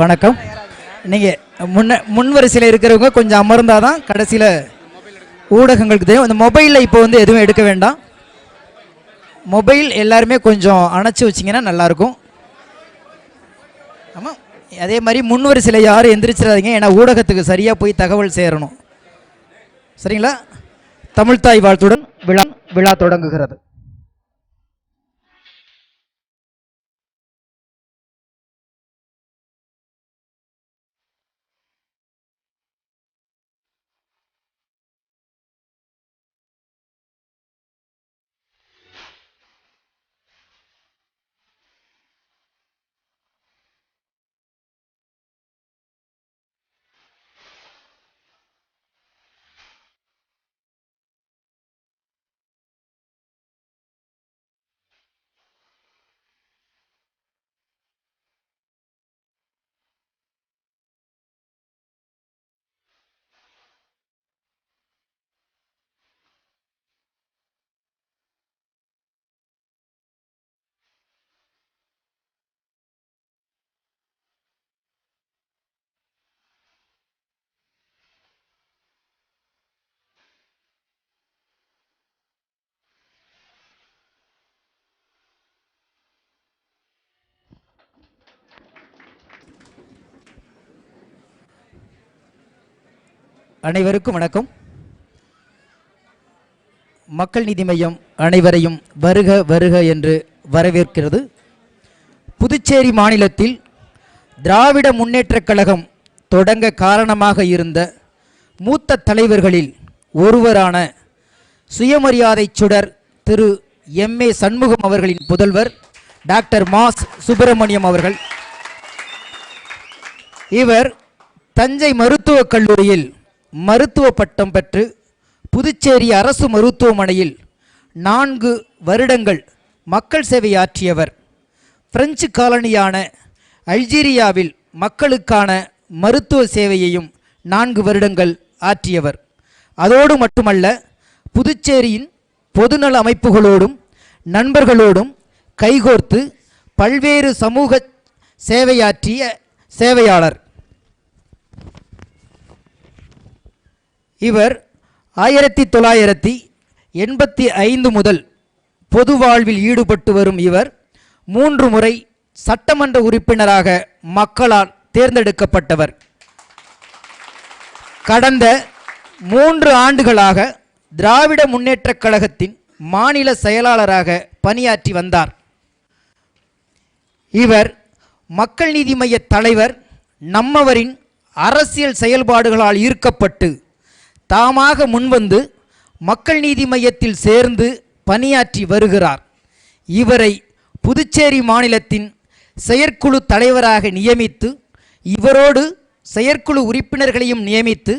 வணக்கம். நீங்கள் முன்ன முன் வரிசையில் இருக்கிறவங்க கொஞ்சம் அமர்ந்தால் தான் கடைசியில் ஊடகங்களுக்கு தெரியும். அந்த மொபைலில் இப்போ வந்து எதுவும் எடுக்க வேண்டாம். மொபைல் எல்லாருமே கொஞ்சம் அணைச்சி வச்சிங்கன்னா நல்லாயிருக்கும். ஆமாம் அதே மாதிரி முன் வரிசையில் யாரும் எந்திரிச்சிடாதீங்க. ஏன்னா ஊடகத்துக்கு சரியாக போய் தகவல் சேரணும். சரிங்களா? தமிழ்தாய் வாழ்த்துடன் விழா விழா தொடங்குகிறது. அனைவருக்கும் வணக்கம். மக்கள் நீதி மையம் அனைவரையும் வருக வருக என்று வரவேற்கிறது. புதுச்சேரி மாநிலத்தில் திராவிட முன்னேற்றக் கழகம் தொடங்க காரணமாக இருந்த மூத்த தலைவர்களில் ஒருவரான சுயமரியாதை சுடர் திரு எம் ஏ சண்முகம் அவர்களின் புதல்வர் டாக்டர் மாஸ் சுப்பிரமணியம் அவர்கள். இவர் தஞ்சை மருத்துவக் கல்லூரியில் மருத்துவ பட்டம் பெற்று புதுச்சேரி அரசு மருத்துவமனையில் நான்கு வருடங்கள் மக்கள் சேவையாற்றியவர் பிரெஞ்சு காலனியான அல்ஜீரியாவில் மக்களுக்கான மருத்துவ சேவையையும் நான்கு வருடங்கள் ஆற்றியவர். அதோடு மட்டுமல்ல புதுச்சேரியின் பொதுநல அமைப்புகளோடும் நண்பர்களோடும் கைகோர்த்து பல்வேறு சமூக சேவையாற்றிய சேவையாளர். இவர் ஆயிரத்தி தொள்ளாயிரத்தி எண்பத்தி ஐந்து முதல் பொது வாழ்வில் ஈடுபட்டு வரும் இவர் மூன்று முறை சட்டமன்ற உறுப்பினராக மக்களால் தேர்ந்தெடுக்கப்பட்டவர். கடந்த மூன்று ஆண்டுகளாக திராவிட முன்னேற்றக் கழகத்தின் மாநில செயலாளராக பணியாற்றி வந்தார். இவர் மக்கள் நீதி மைய தலைவர் நம்மவரின் அரசியல் செயல்பாடுகளால் ஈர்க்கப்பட்டு தாமாக முன்வந்து மக்கள் நீதி மையத்தில் சேர்ந்து பணியாற்றி வருகிறார். இவரை புதுச்சேரி மாநிலத்தின் செயற்குழு தலைவராக நியமித்து இவரோடு செயற்குழு உறுப்பினர்களையும் நியமித்து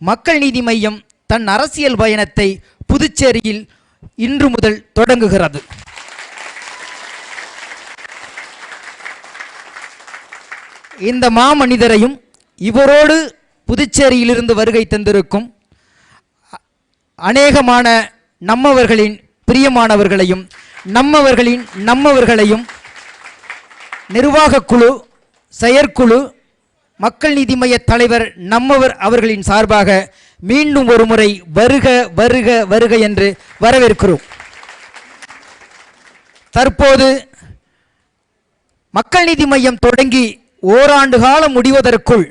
மக்கள் நீதி மையம் தன் அரசியல் பயணத்தை புதுச்சேரியில் இன்று முதல் தொடங்குகிறது. இந்த மாமனிதரையும் இவரோடு புதுச்சேரியிலிருந்து வருகை தந்திருக்கும் அநேகமான நம்மவர்களின் பிரியமானவர்களையும் நம்மவர்களின் நம்மவர்களையும் நிர்வாகக் குழு செயற்குழு மக்கள் நீதி மைய தலைவர் நம்மவர் அவர்களின் சார்பாக மீண்டும் ஒரு முறை வருக வருக வருக என்று வரவேற்கிறோம். தற்போது மக்கள் நீதி மையம் தொடங்கி ஓராண்டு காலம் முடிவதற்குள்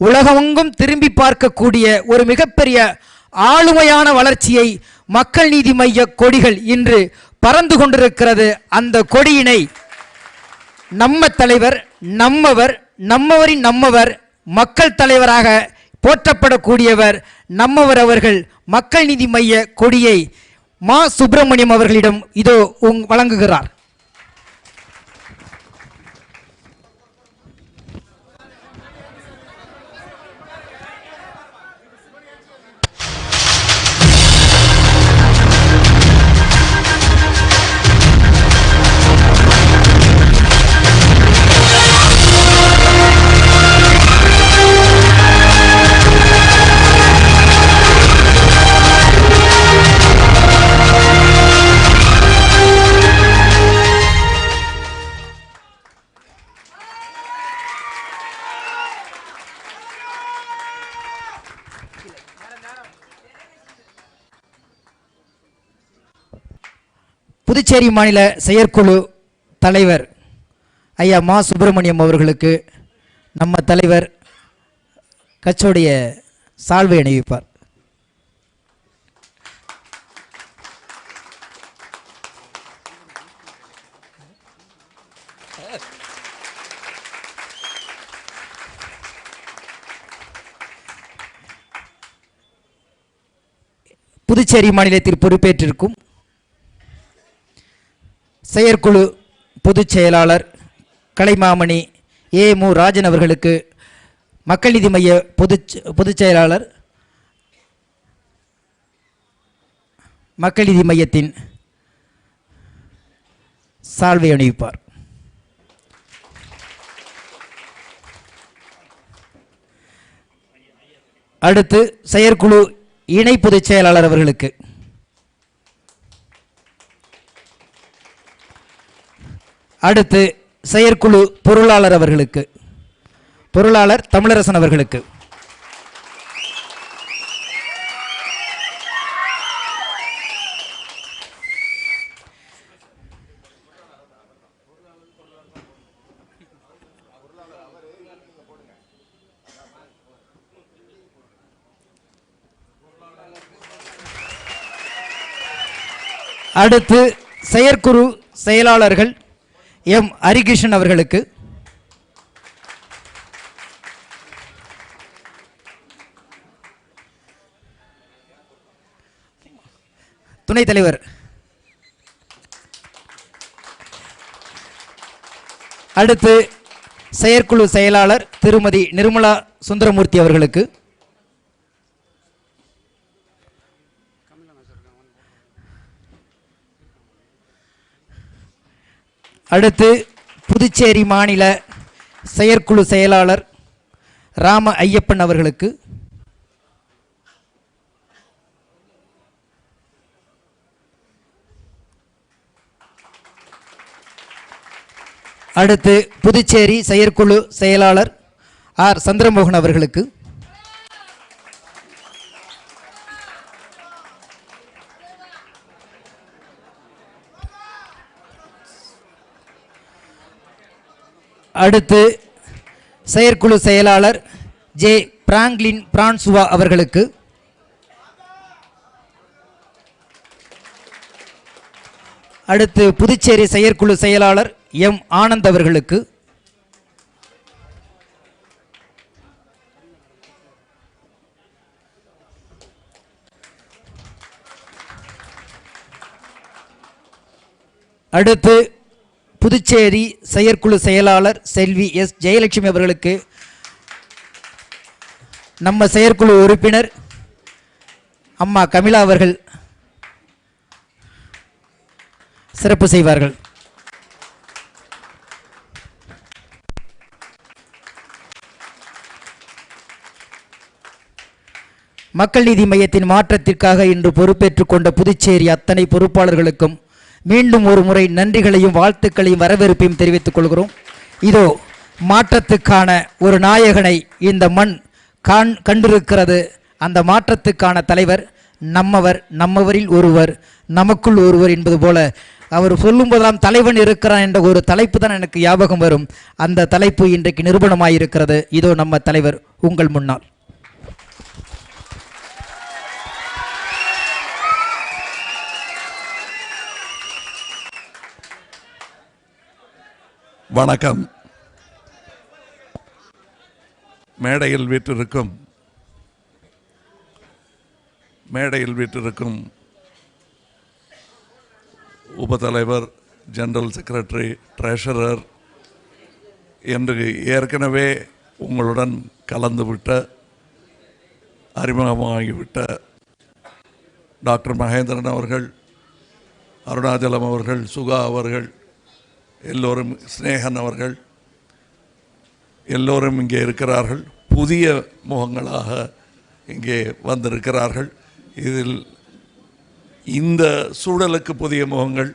உலகமெங்கும் திரும்பி பார்க்கக்கூடிய ஒரு மிகப்பெரிய ஆளுமையான வளர்ச்சியை மக்கள் நீதி மைய கொடிகள் இன்று பறந்து கொண்டிருக்கிறது. அந்த கொடியினை நம்ம தலைவர் நம்மவர் நம்மவரின் நம்மவர் மக்கள் தலைவராக போற்றப்படக்கூடியவர் நம்மவர் அவர்கள் மக்கள் நீதி மைய கொடியை மா சுப்பிரமணியம் அவர்களிடம் இதோ உங் வழங்குகிறார். புதுச்சேரி மாநில செயற்குழு தலைவர் ஐயா மா சுப்பிரமணியம் அவர்களுக்கு நம்ம தலைவர் கட்சியுடைய சால்வை அணிவிப்பார். புதுச்சேரி மாநிலத்தில் பொறுப்பேற்றிருக்கும் செயற்குழு பொதுச் செயலாளர் கலைமாமணி ஏ மு ராஜன் அவர்களுக்கு மக்கள் நீதி மைய பொதுச் பொதுச் செயலாளர் மக்கள் நீதி மையத்தின் சால்வை அணிவிப்பார். அடுத்து செயற்குழு இணை பொதுச் செயலாளர் அவர்களுக்கு அடுத்து செயற்குழு பொருளாளர் அவர்களுக்கு. பொருளாளர் தமிழரசன் அவர்களுக்கு. அடுத்து செயற்குழு செயலாளர்கள் எம் ஹரிகிருஷ்ணன் அவர்களுக்கு. துணைத் தலைவர். அடுத்து செயற்குழு செயலாளர் திருமதி நிர்மலா சுந்தரமூர்த்தி அவர்களுக்கு. அடுத்து புதுச்சேரி மாநில செயற்குழு செயலாளர் ராம ஐயப்பன் அவர்களுக்கு. அடுத்து புதுச்சேரி செயற்குழு செயலாளர் ஆர் சந்திரமோகன் அவர்களுக்கு. அடுத்து செயற்குழு செயலாளர் ஜே பிராங்க்லின் பிரான்சுவா அவர்களுக்கு. அடுத்து புதுச்சேரி செயற்குழு செயலாளர் எம் ஆனந்த் அவர்களுக்கு. அடுத்து புதுச்சேரி செயற்குழு செயலாளர் செல்வி எஸ் ஜெயலட்சுமி அவர்களுக்கு நம்ம செயற்குழு உறுப்பினர் அம்மா கமிலா அவர்கள் சிறப்பு செய்வார்கள். மக்கள் நீதி மையத்தின் மாற்றத்திற்காக இன்று பொறுப்பேற்றுக் கொண்ட புதுச்சேரி அத்தனை பொறுப்பாளர்களுக்கும் மீண்டும் ஒரு முறை நன்றிகளையும் வாழ்த்துக்களையும் வரவேற்பையும் தெரிவித்துக் கொள்கிறோம். இதோ மாற்றத்துக்கான ஒரு நாயகனை இந்த மண் காண் கண்டிருக்கிறது. அந்த மாற்றத்துக்கான தலைவர் நம்மவர் நம்மவரில் ஒருவர் நமக்குள் ஒருவர் என்பது போல. அவர் சொல்லும்போதெல்லாம் தலைவன் இருக்கிறான் என்ற ஒரு தலைப்பு தான் எனக்கு ஞாபகம் வரும். அந்த தலைப்பு இன்றைக்கு நிரூபணமாயிருக்கிறது. இதோ நம்ம தலைவர் உங்கள் முன்னால். வணக்கம். மேடையில் வீற்றிருக்கும் மேடையில் வீற்றிருக்கும் உபத்தலைவர் ஜெனரல் செக்ரட்டரி ட்ரெஷரர் என்று ஏற்கனவே உங்களுடன் கலந்துவிட்ட அறிமுகமாகிவிட்ட டாக்டர் மகேந்திரன் அவர்கள் அருணாச்சலம் அவர்கள் சுகா அவர்கள் எல்லோரும் ஸ்னேகன் அவர்கள் எல்லோரும் இங்கே இருக்கிறார்கள். புதிய முகங்களாக இங்கே வந்திருக்கிறார்கள். இதில் இந்த சூழலுக்கு புதிய முகங்கள்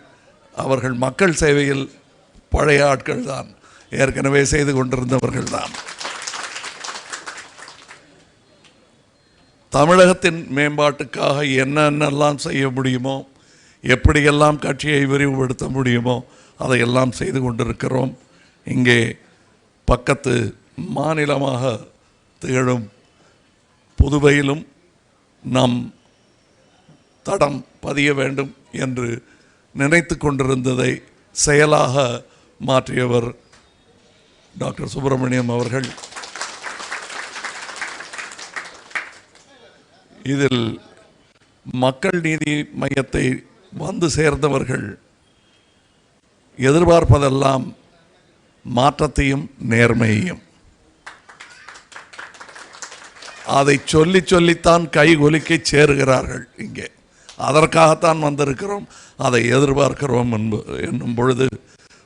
அவர்கள் மக்கள் சேவையில் பழைய ஆட்கள் தான் ஏற்கனவே செய்து கொண்டிருந்தவர்கள் தான். தமிழகத்தின் மேம்பாட்டுக்காக என்னென்னலாம் செய்ய முடியுமோ எப்படியெல்லாம் கட்சியை விரிவுபடுத்த முடியுமோ அதையெல்லாம் செய்து கொண்டிருக்கிறோம். இங்கே பக்கத்து மாநிலமாக திகழும் புதுவையிலும் நம் தடம் பதிய வேண்டும் என்று நினைத்து கொண்டிருந்ததை செயலாக மாற்றியவர் டாக்டர் சுப்பிரமணியம் அவர்கள். இதில் மக்கள் நீதி மையத்தை வந்து சேர்ந்தவர்கள் எதிர்பார்ப்பதெல்லாம் மாற்றத்தையும் நேர்மையையும். அதை சொல்லி சொல்லித்தான் கைகொலிக்க சேருகிறார்கள் இங்கே. அதற்காகத்தான் வந்திருக்கிறோம். அதை எதிர்பார்க்கிறோம் என்ப என்னும் பொழுது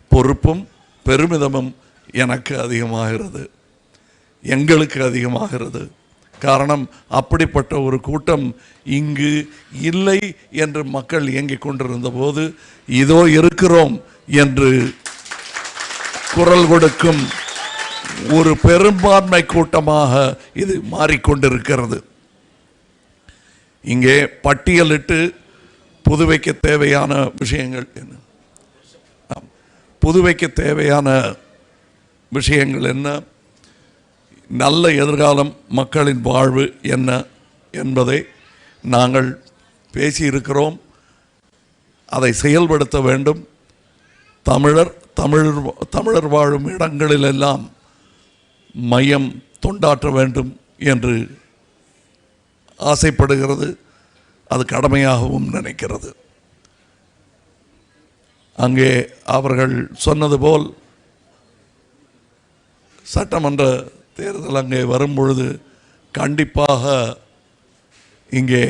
பொறுப்பும் பெருமிதமும் எனக்கு அதிகமாகிறது. எங்களுக்கு அதிகமாகிறது. காரணம் அப்படிப்பட்ட ஒரு கூட்டம் இங்கு இல்லை என்று மக்கள் இயங்கிக் கொண்டிருந்த போது இதோ இருக்கிறோம். என்று குரல் கொடுக்கும் ஒரு பெரும்பான்மை கூட்டமாக இது மாறிக்கொண்டிருக்கிறது. இங்கே பட்டியலிட்டு புதுவைக்கு தேவையான விஷயங்கள் என்ன? புதுவைக்கு தேவையான விஷயங்கள் என்ன? நல்ல எதிர்காலம் மக்களின் வாழ்வு என்ன என்பதை நாங்கள் பேசியிருக்கிறோம். அதை செயல்படுத்த வேண்டும். தமிழர் தமிழர் தமிழர் வாழும் இடங்களிலெல்லாம் மையம் தொண்டாற்ற வேண்டும் என்று ஆசைப்படுகிறது. அது கடமையாகவும் நினைக்கிறது. அங்கே அவர்கள் சொன்னது போல் சட்டமன்ற தேர்தல் அங்கே வரும்பொழுது கண்டிப்பாக இங்கே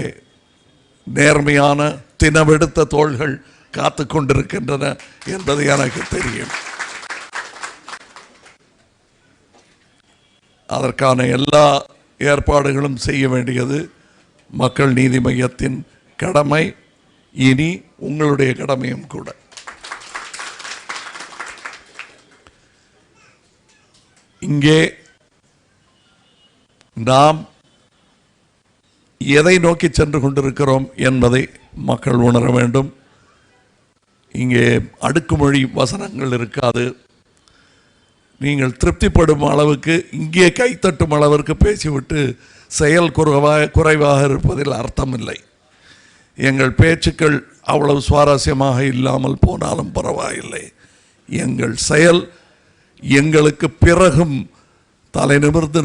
நேர்மையான தினவெடுத்த தோள்கள் காத்து கொண்டிருக்கின்றன என்பது எனக்கு தெரியும். அதற்கான எல்லா ஏற்பாடுகளும் செய்ய வேண்டியது மக்கள் நீதி மையத்தின் கடமை. இனி உங்களுடைய கடமையும் கூட. இங்கே நாம் எதை நோக்கி சென்று கொண்டிருக்கிறோம் என்பதை மக்கள் உணர வேண்டும். இங்கே அடுக்குமொழி வசனங்கள் இருக்காது. நீங்கள் திருப்திப்படும் அளவுக்கு இங்கே கைத்தட்டும் அளவிற்கு பேசிவிட்டு செயல் குறைவாக குறைவாக இருப்பதில் அர்த்தமில்லை. எங்கள் பேச்சுக்கள் அவ்வளவு சுவாரஸ்யமாக இல்லாமல் போனாலும் பரவாயில்லை. எங்கள் செயல் எங்களுக்கு பிறகும் தலை நிமிர்ந்து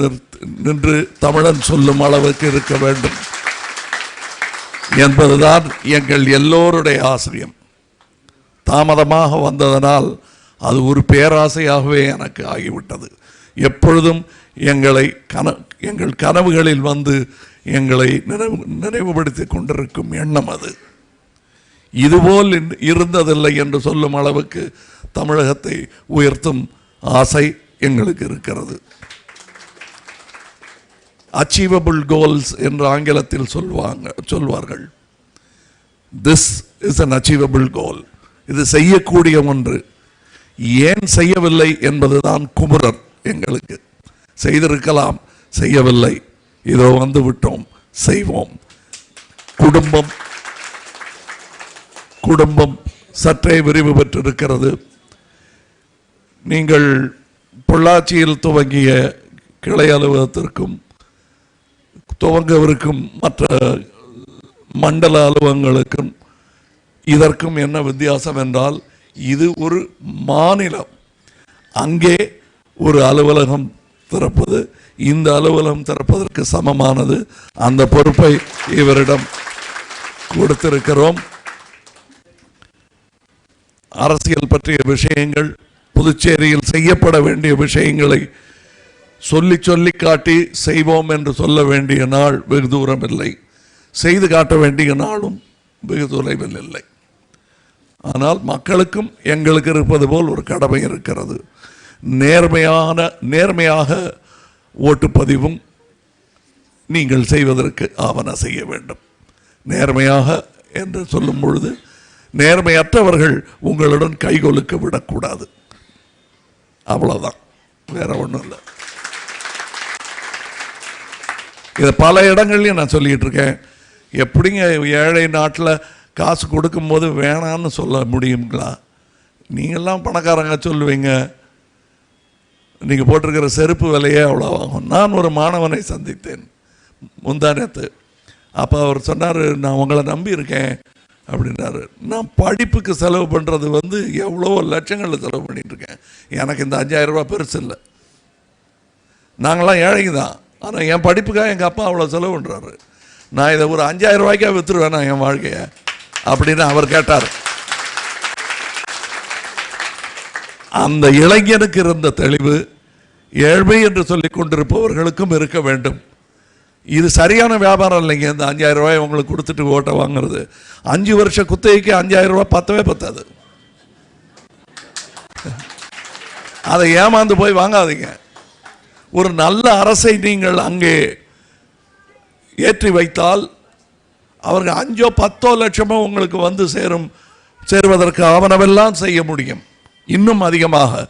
நின்று தமிழன் சொல்லும் அளவுக்கு இருக்க வேண்டும். என்பதுதான் எங்கள் எல்லோருடைய ஆசிரியம். தாமதமாக வந்ததனால் அது ஒரு பேராசையாகவே எனக்கு ஆகிவிட்டது. எப்பொழுதும் எங்களை கன எங்கள் கனவுகளில் வந்து எங்களை நினைவு நினைவுபடுத்தி கொண்டிருக்கும் எண்ணம் அது. இதுபோல் இருந்ததில்லை என்று சொல்லும் அளவுக்கு தமிழகத்தை உயர்த்தும் ஆசை எங்களுக்கு இருக்கிறது. அச்சீவபிள் கோல்ஸ் என்று ஆங்கிலத்தில் சொல்வாங்க சொல்வார்கள். This is an achievable goal இது செய்யக்கூடிய ஒன்று. ஏன் செய்யவில்லை என்பதுதான் குமுறர் எங்களுக்கு. செய்திருக்கலாம் செய்யவில்லை. இதோ வந்து விட்டோம் செய்வோம். குடும்பம் குடும்பம் சற்றே விரிவு பெற்றிருக்கிறது. நீங்கள் பொள்ளாச்சியில் துவங்கிய கிளை அலுவலகத்திற்கும் துவங்கவிருக்கும் மற்ற மண்டல அலுவலகங்களுக்கும் இதற்கும் என்ன வித்தியாசம் என்றால் இது ஒரு மாநிலம். அங்கே ஒரு அலுவலகம் திறப்பது இந்த அலுவலகம் திறப்பதற்கு சமமானது. அந்த பொறுப்பை இவரிடம் கொடுத்திருக்கிறோம். அரசியல் பற்றிய விஷயங்கள் புதுச்சேரியில் செய்யப்பட வேண்டிய விஷயங்களை சொல்லி சொல்லி காட்டி செய்வோம் என்று சொல்ல வேண்டிய நாள் வெகு தூரம் இல்லை செய்து காட்ட வேண்டிய நாளும் வெகு தொலைவில் இல்லை. ஆனால் மக்களுக்கும் எங்களுக்கு இருப்பது போல் ஒரு கடமை இருக்கிறது. நேர்மையான நேர்மையாக ஓட்டுப்பதிவும் நீங்கள் செய்வதற்கு ஆவண செய்ய வேண்டும். நேர்மையாக என்று சொல்லும் பொழுது நேர்மையற்றவர்கள் உங்களுடன் கைகொலுக்க விடக்கூடாது. அவ்வளோதான் வேற ஒன்றும் இல்லை. இதை பல இடங்கள்லையும் நான் சொல்லிகிட்டு இருக்கேன். எப்படிங்க ஏழை நாட்டில் காசு கொடுக்கும்போது வேணான்னு சொல்ல முடியுங்களா? நீங்கள்லாம் பணக்காரங்க சொல்லுவீங்க. நீங்கள் போட்டிருக்கிற செருப்பு விலையே அவ்வளோ ஆகும் நான் ஒரு மாணவனை சந்தித்தேன். முந்தானத்து அப்போ அவர் சொன்னார் நான் உங்களை நம்பி இருக்கேன். அப்படின்னாரு நான் படிப்புக்கு செலவு பண்ணுறது வந்து எவ்வளோ லட்சங்களில் செலவு பண்ணிகிட்ருக்கேன் எனக்கு இந்த அஞ்சாயிரம் ரூபாய் பெருசு இல்லை. நாங்களாம் ஏழைங்க தான். ஆனால் என் படிப்புக்காக எங்கள் அப்பா அவ்வளோ செலவு பண்ணுறாரு நான் இதை ஒரு அஞ்சாயிரம் ரூபாய்க்கா விற்றுருவேன் என் வாழ்க்கையை? அப்படின்னு அவர் கேட்டார். அந்த இளைஞனுக்கு இருந்த தெளிவு ஏழ்மை என்று சொல்லிக் கொண்டிருப்பவர்களுக்கும் இருக்க வேண்டும். இது சரியான வியாபாரம் இல்லைங்க. இந்த அஞ்சாயிரம் ரூபாய் உங்களுக்கு கொடுத்துட்டு ஓட்டை வாங்குறது. அஞ்சு வருஷ குத்தகைக்கு அஞ்சாயிரம் ரூபாய் பத்தவே பத்தாது. அதை ஏமாந்து போய் வாங்காதீங்க. ஒரு நல்ல அரசை நீங்கள் அங்கே ஏற்றி வைத்தால் அவர்கள் அஞ்சோ பத்தோ லட்சமோ உங்களுக்கு வந்து சேரும் சேருவதற்கு ஆவணமெல்லாம் செய்ய முடியும். இன்னும் அதிகமாக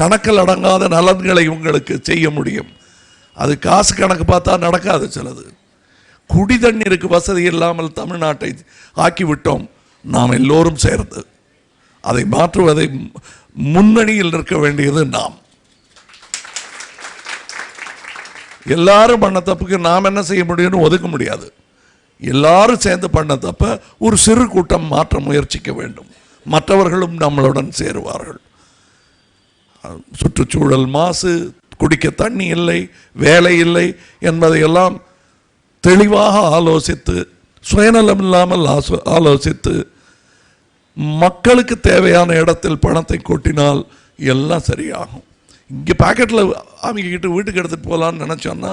கணக்கில் அடங்காத நலன்களை உங்களுக்கு செய்ய முடியும். அது காசு கணக்கு பார்த்தா நடக்காது சிலது. குடி தண்ணீருக்கு வசதி இல்லாமல் தமிழ்நாட்டை ஆக்கிவிட்டோம் நாம் எல்லோரும் சேர்ந்து. அதை மாற்றுவதை முன்னணியில் நிற்க வேண்டியது நாம். எல்லாரும் பண்ண தப்புக்கு நாம் என்ன செய்ய முடியும்னு ஒதுக்க முடியாது. எல்லாரும் சேர்ந்து பண்ண தப்ப ஒரு சிறு கூட்டம் மாற்ற முயற்சிக்க வேண்டும். மற்றவர்களும் நம்மளுடன் சேருவார்கள். சுற்றுச்சூழல் மாசு குடிக்க தண்ணி இல்லை வேலை இல்லை என்பதையெல்லாம் தெளிவாக ஆலோசித்து சுயநலம் இல்லாமல் ஆசோ- ஆலோசித்து மக்களுக்கு தேவையான இடத்தில் பணத்தை கொட்டினால் எல்லாம் சரியாகும். இங்கே பாக்கெட்டில் அவங்க கிட்ட வீட்டுக்கு எடுத்துகிட்டு போகலான்னு நினச்சோன்னா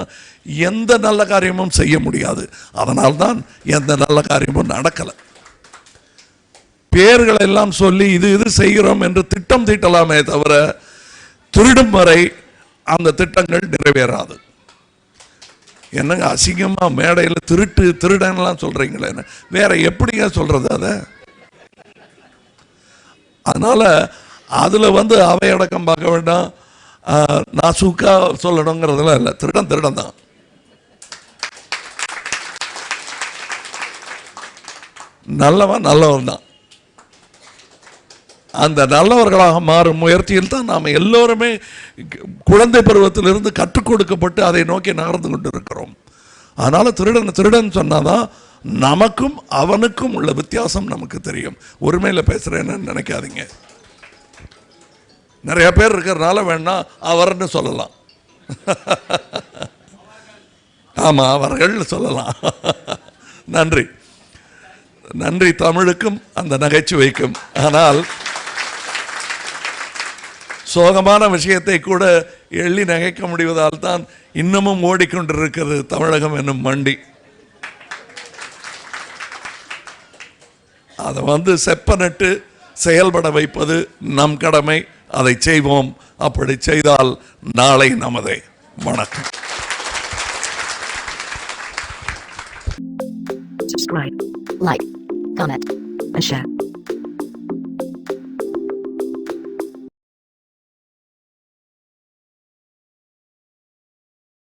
எந்த நல்ல காரியமும் செய்ய முடியாது. அதனால்தான் எந்த நல்ல காரியமும் நடக்கலை. பேர்களை எல்லாம் சொல்லி இது இது செய்கிறோம் என்று திட்டம் தீட்டலாமே தவிர திருடும் வரை அந்த திட்டங்கள் நிறைவேறாது. என்னங்க அசிங்கமா மேடையில் திருட்டு திருடன்லாம் சொல்றீங்களே வேற எப்படிங்க சொல்றது அதை? அதனால அதுல வந்து அவை அடக்கம் பார்க்க வேண்டாம். நான் சுக்கா சொல்லணுங்கிறதுலாம் இல்லை. திருடன் திருடம் தான் நல்லவன் நல்லவன் தான் அந்த நல்லவர்களாக மாறும் முயற்சியில் தான் நாம் எல்லோருமே குழந்தை பருவத்திலிருந்து கற்றுக் கொடுக்கப்பட்டு அதை நோக்கி நகர்ந்து கொண்டு இருக்கிறோம் அதனால் திருடன் திருடன் சொன்னாதான் நமக்கும் அவனுக்கும் உள்ள வித்தியாசம் நமக்கு தெரியும். ஒருமையில் பேசுகிறேன்னு நினைக்காதீங்க. நிறைய பேர் இருக்கிறனால வேணா அவர்னு சொல்லலாம். ஆமாம் அவர்கள் சொல்லலாம். நன்றி. நன்றி தமிழுக்கும் அந்த நகைச்சுவைக்கும். ஆனால் சோகமான விஷயத்தை கூட எள்ளி நகைக்க முடிவதால் தான் இன்னமும் ஓடிக்கொண்டிருக்கிறது தமிழகம் என்னும் மண்டி. அதை வந்து செப்பனிட்டு செயல்பட வைப்பது நம் கடமை. அதை செய்வோம் அப்படி செய்தால் நாளை நமதே வணக்கம் subscribe, like, comment, and share.